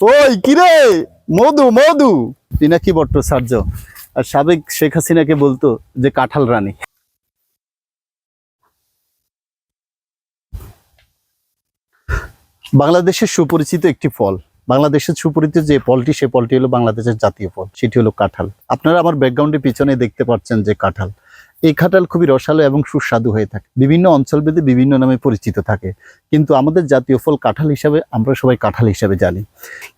ওই কিরে মধু মধু। পিনাকি ভট্টাচার্য আর সাবেক শেখ হাসিনাকে বলতো যে কাঁঠাল রানী। বাংলাদেশের সুপরিচিত একটি ফল। বাংলাদেশের সুপরিচিত যে ফলটি, সে ফলটি হলো বাংলাদেশের জাতীয় ফল। সেটি হলো কাঁঠাল। আপনারা আমার ব্যাকগ্রাউন্ডের পিছনে দেখতে পাচ্ছেন যে কাঁঠাল। এই কাঁঠাল খুবই রসালো এবং সুস্বাদু হয়ে থাকে। বিভিন্ন অঞ্চলভেদে বিভিন্ন নামে পরিচিত থাকে। কিন্তু আমাদের জাতীয় ফল কাঁঠাল হিসাবে আমরা সবাই কাঁঠাল হিসাবে জানি।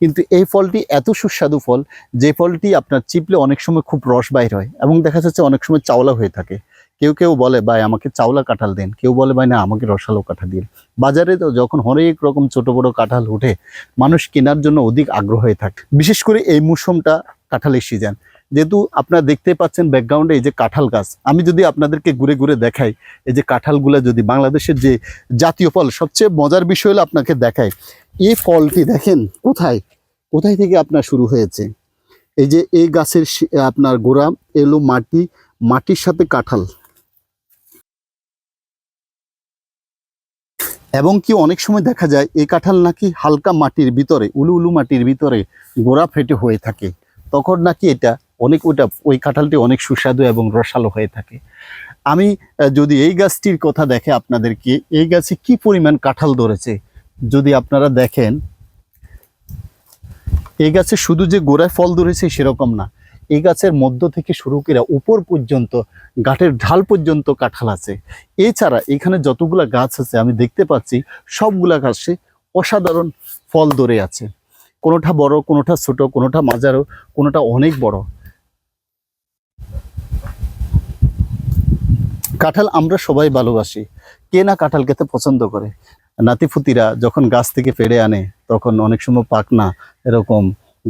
কিন্তু এই ফলটি এত সুস্বাদু ফল যে ফলটি আপনার চিপলে অনেক সময় খুব রস বাইর হয় এবং দেখা যাচ্ছে অনেক সময় চাওলা হয়ে থাকে। কেউ কেউ বলে, ভাই, আমাকে চাওলা কাঁঠাল দিন। কেউ বলে, ভাই, না, আমাকে রসালো কাঁঠাল দিন। বাজারে তো যখন হরেক রকম ছোট বড় কাঁঠাল উঠে, মানুষ কেনার জন্য অধিক আগ্রহ হয়ে থাকে। বিশেষ করে এই মৌসুমটা কাঁঠালের সিজন যেহেতু আপনারা দেখতে পাচ্ছেন ব্যাকগ্রাউন্ডে এই যে কাঁঠাল গাছ, আমি যদি আপনাদেরকে ঘুরে ঘুরে দেখাই, এই যে কাঁঠালগুলো যদি বাংলাদেশের যে জাতীয় ফল, সবচেয়ে মজার বিষয় হলো আপনাকে দেখাই, এই ফলটি দেখেন কোথায়? কোথায় থেকে আপনার শুরু হয়েছে? এই যে এই গাছের আপনার গোড়া এলো মাটি, মাটির সাথে কাঁঠাল। এবং কি অনেক সময় দেখা যায়, এই কাঁঠাল নাকি হালকা মাটির ভিতরে, উলু উলু মাটির ভিতরে গোড়া ফেটে হয়ে থাকে। তখন নাকি এটা অনেক ওইটা, ওই কাঁঠালটি অনেক সুস্বাদু এবং রসালো হয়ে থাকে। আমি যদি এই গাছটির কথা দেখে আপনাদেরকে, এই গাছে কি পরিমাণ কাঁঠাল ধরেছে, যদি আপনারা দেখেন, এই গাছে শুধু যে গোড়ায় ফল ধরেছে সেরকম না, এই গাছের মধ্য থেকে শুরু করে উপর পর্যন্ত গাঠের ঢাল পর্যন্ত কাঁঠাল আছে। এছাড়া এখানে যতগুলা গাছ আছে, আমি দেখতে পাচ্ছি, সবগুলা গাছে অসাধারণ ফল ধরে আছে। কোনোটা বড়, কোনোটা ছোট, কোনোটা মাঝারো, কোনোটা অনেক বড়। কাঁঠাল আমরা সবাই ভালোবাসি। কে না কাঁঠাল খেতে পছন্দ করে? নাতিফুতিরা যখন গাছ থেকে পেড়ে আনে, তখন অনেক সময় পাক না এরকম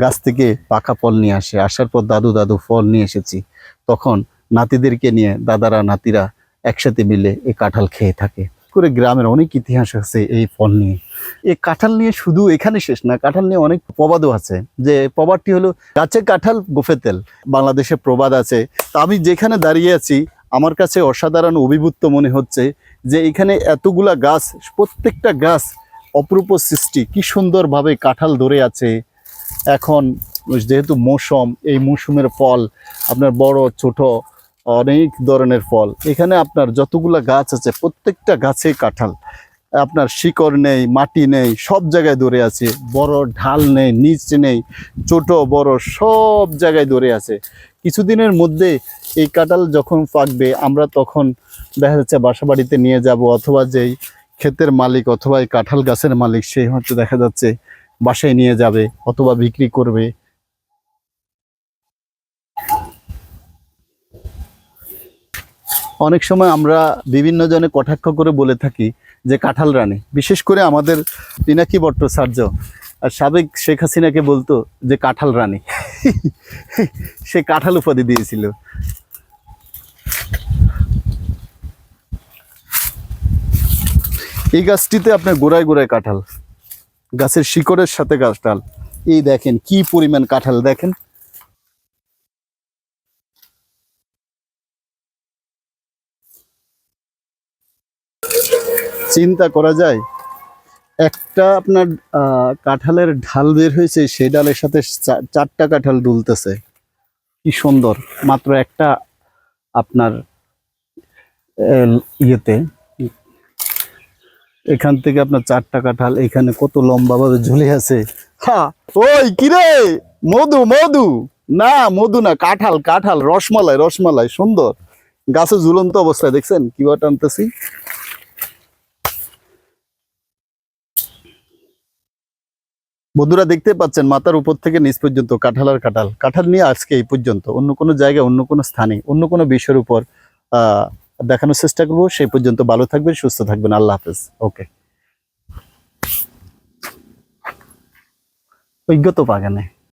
গাছ থেকে পাকা ফল নিয়ে আসে। আসার পর দাদু দাদু ফল নিয়ে এসেছি। তখন নাতিদেরকে নিয়ে দাদারা, নাতিরা একসাথে মিলে এই কাঁঠাল খেয়ে থাকে। করে গ্রামের অনেক ইতিহাস আছে এই ফল নিয়ে। এই কাঁঠাল নিয়ে শুধু এখানে শেষ না, কাঁঠাল নিয়ে অনেক প্রবাদও আছে। যে প্রবাদটি হলো, গাছে কাঁঠাল, গোফে তেল। বাংলাদেশে প্রবাদ আছে। তা আমি যেখানে দাঁড়িয়ে আছি আমার কাছে অসাধারণ অভিভূত মনে হচ্ছে যে এখানে এতগুলা গাছ, প্রত্যেকটা গাছ অপরূপ সৃষ্টি, কি সুন্দরভাবে কাঁঠাল ধরে আছে। এখন যেহেতু মৌসুম, এই মৌসুমের ফল, আপনার বড়, ছোট, অনেক ধরনের ফল। এখানে আপনার যতগুলা গাছ আছে, প্রত্যেকটা গাছে কাঁঠাল। আপনার শিকড় নেই, মাটি নেই, সব জায়গায় ধরে আছে। বড় ঢাল নেই, নিচ নেই, ছোট, বড় সব জায়গায় ধরে আছে। কিছুদিনের মধ্যে এই কাঁঠাল যখন পাকবে, আমরা তখন দেখা যাচ্ছে বাসা বাড়িতে নিয়ে যাব, অথবা যেই ক্ষেতের মালিক অথবা এই কাঁঠাল গাছের মালিক সেই হচ্ছে দেখা যাচ্ছে বাসায় নিয়ে যাবে, অথবা বিক্রি করবে। অনেক সময় আমরা বিভিন্ন জনে কটাক্ষ করে বলে থাকি যে কাঁঠাল রানী। বিশেষ করে আমাদের পিনাকি ভট্টাচার্য আর সাবেক শেখ হাসিনাকে বলতো যে কাঁঠাল রানী। সে কাঁঠাল উপাধি দিয়েছিল। এই গাছটিতে আপনার গোড়ায় গোড়ায় কাঁঠাল, গাছের শিকড়ের সাথে কাঁঠাল। এই দেখেন কি পরিমাণ কাঁঠাল দেখেন। চিন্তা করা যায়, একটা আপনার কাঁঠালের ঢাল বের হয়েছে, সেই ডালের সাথে চারটা কাঁঠাল দুলতেছে। কি সুন্দর, মাত্র একটা আপনার ইয়েতে, এখান থেকে আপনার চারটা কাঁঠাল, এখানে কত লম্বা ভাবে ঝুলে আছে। ওই কিরে মধু মধু। না মধু না, কাঁঠাল কাঁঠাল, রসমালাই রসমালাই, সুন্দর। গাছে ঝুলন্ত অবস্থায়, দেখছেন? কীভাবে টানতেছি বন্ধুরা দেখতে পাচ্ছেন মাথার উপর থেকে নিচ পর্যন্ত কাঁঠাল আর কাঁঠাল। কাঁঠাল নিয়ে আজকে এই পর্যন্ত। অন্য কোনো জায়গায়, অন্য কোনো স্থানে, অন্য কোনো বিষয়ের উপর দেখানোর চেষ্টা করব। সেই পর্যন্ত ভালো থাকবেন, সুস্থ থাকবেন। আল্লাহ হাফেজ। ওকে। অজ্ঞত বাগানে।